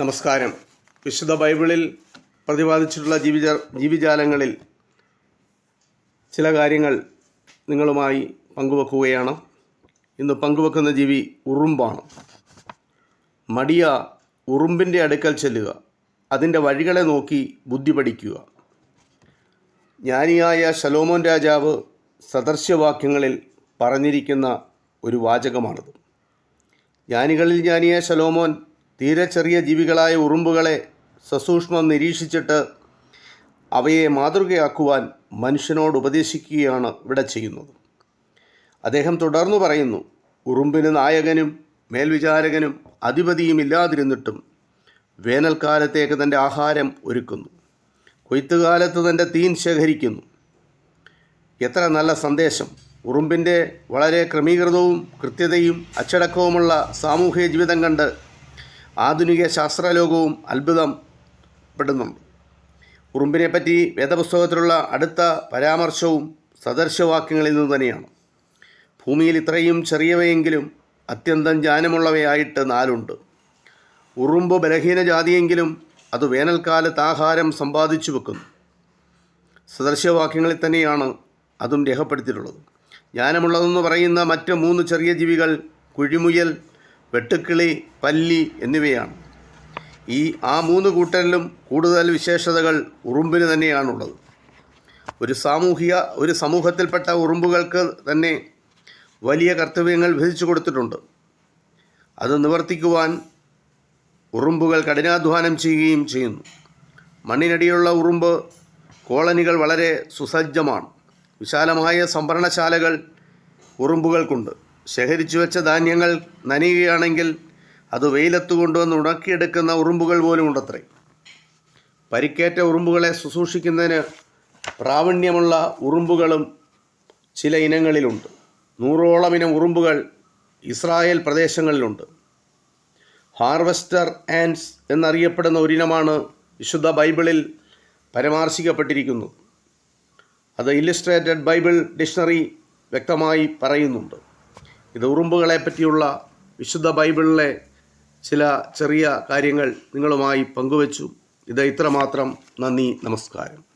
നമസ്കാരം. വിശുദ്ധ ബൈബിളിൽ പ്രതിപാദിച്ചിട്ടുള്ള ജീവിജ ജീവിജാലങ്ങളിൽ ചില കാര്യങ്ങൾ നിങ്ങളുമായി പങ്കുവെക്കുകയാണ്. ഇന്ന് പങ്കുവെക്കുന്ന ജീവി ഉറുമ്പാണ്. മടിയ ഉറുമ്പിന്റെ അടുക്കൽ ചെല്ലുക. അതിന്റെ വഴികളെ നോക്കി ബുദ്ധി പഠിക്കുക. ജ്ഞാനിയായ ശലോമോൻ രാജാവ് സദർശ്യവാക്യങ്ങളിൽ പറഞ്ഞിരിക്കുന്ന ഒരു വാചകമാണിത്. ജ്ഞാനികളിൽ ജ്ഞാനിയ ശലോമോൻ തീരെ ചെറിയ ജീവികളായ ഉറുമ്പുകളെ സസൂക്ഷ്മം നിരീക്ഷിച്ചിട്ട് അവയെ മാതൃകയാക്കുവാൻ മനുഷ്യനോട് ഉപദേശിക്കുകയാണ് ഇവിടെ ചെയ്യുന്നത്. അദ്ദേഹം തുടർന്നു പറയുന്നു ഉറുമ്പിന് നായകനും മേൽവിചാരകനും അധിപതിയും ഇല്ലാതിരുന്നിട്ടും വേനൽക്കാലത്തേക്ക് തന്റെ ആഹാരം ഒരുക്കുന്നു. കൊയ്ത്തുകാലത്ത് തന്റെ തീൻ ശേഖരിക്കുന്നു. എത്ര നല്ല സന്ദേശം. ഉറുമ്പിന്റെ വളരെ ക്രമീകൃതവും കൃത്യതയും അച്ചടക്കവുമുള്ള സാമൂഹിക ജീവിതം കണ്ട് ആധുനിക ശാസ്ത്രലോകവും അത്ഭുതം പെടുന്നുണ്ട്. ഉറുമ്പിനെപ്പറ്റി വേദപുസ്തകത്തിലുള്ള അടുത്ത പരാമർശവും സദർശവാക്യങ്ങളിൽ നിന്ന് തന്നെയാണ്. ഭൂമിയിൽ ഇത്രയും ചെറിയവയെങ്കിലും അത്യന്തം ജ്ഞാനമുള്ളവയായിട്ട് നാലുണ്ട്. ഉറുമ്പ് ബലഹീന ജാതിയെങ്കിലും അത് വേനൽക്കാലത്ത് ആഹാരം സമ്പാദിച്ചു വെക്കുന്നു. സദർശവാക്യങ്ങളിൽ തന്നെയാണ് അതും രേഖപ്പെടുത്തിയിട്ടുള്ളത്. ജ്ഞാനമുള്ളതെന്ന് പറയുന്ന മറ്റ് മൂന്ന് ചെറിയ ജീവികൾ കുഴിമുയൽ വെട്ടുക്കിളി പല്ലി എന്നിവയാണ്. ഈ ആ മൂന്ന് കൂട്ടരിലും കൂടുതൽ വിശേഷതകൾ ഉറുമ്പിന് തന്നെയാണുള്ളത്. ഒരു സാമൂഹിക ഒരു സമൂഹത്തിൽപ്പെട്ട ഉറുമ്പുകൾക്ക് തന്നെ വലിയ കർത്തവ്യങ്ങൾ വിധിച്ചു കൊടുത്തിട്ടുണ്ട്. അത് നിവർത്തിക്കുവാൻ ഉറുമ്പുകൾ കഠിനാധ്വാനം ചെയ്യുകയും ചെയ്യുന്നു. മണ്ണിനടിയുള്ള ഉറുമ്പ് കോളനികൾ വളരെ സുസജ്ജമാണ്. വിശാലമായ സംഭരണശാലകൾ ഉറുമ്പുകൾക്കുണ്ട്. ശേഖരിച്ചു വെച്ച ധാന്യങ്ങൾ നനയുകയാണെങ്കിൽ അത് വെയിലത്ത് കൊണ്ടുവന്ന് ഉണക്കിയെടുക്കുന്ന ഉറുമ്പുകൾ പോലും ഉണ്ടത്രേ. പരിക്കേറ്റ ഉറുമ്പുകളെ ശുശ്രൂഷിക്കുന്നതിന് പ്രാവീണ്യമുള്ള ഉറുമ്പുകളും ചില ഇനങ്ങളിലുണ്ട്. നൂറോളം ഇനം ഉറുമ്പുകൾ ഇസ്രായേൽ പ്രദേശങ്ങളിലുണ്ട്. ഹാർവെസ്റ്റർ ആൻഡ്സ് എന്നറിയപ്പെടുന്ന ഒരിനമാണ് വിശുദ്ധ ബൈബിളിൽ പരാമർശിക്കപ്പെട്ടിരിക്കുന്നത്. അത് ഇല്ലുസ്ട്രേറ്റഡ് ബൈബിൾ ഡിക്ഷണറി വ്യക്തമായി പറയുന്നുണ്ട്. ഇത് ഉറുമ്പുകളെ പറ്റിയുള്ള വിശുദ്ധ ബൈബിളിലെ ചില ചെറിയ കാര്യങ്ങൾ നിങ്ങളുമായി പങ്കുവച്ചു. ഇത് ഇത്രമാത്രം. നന്ദി നമസ്കാരം.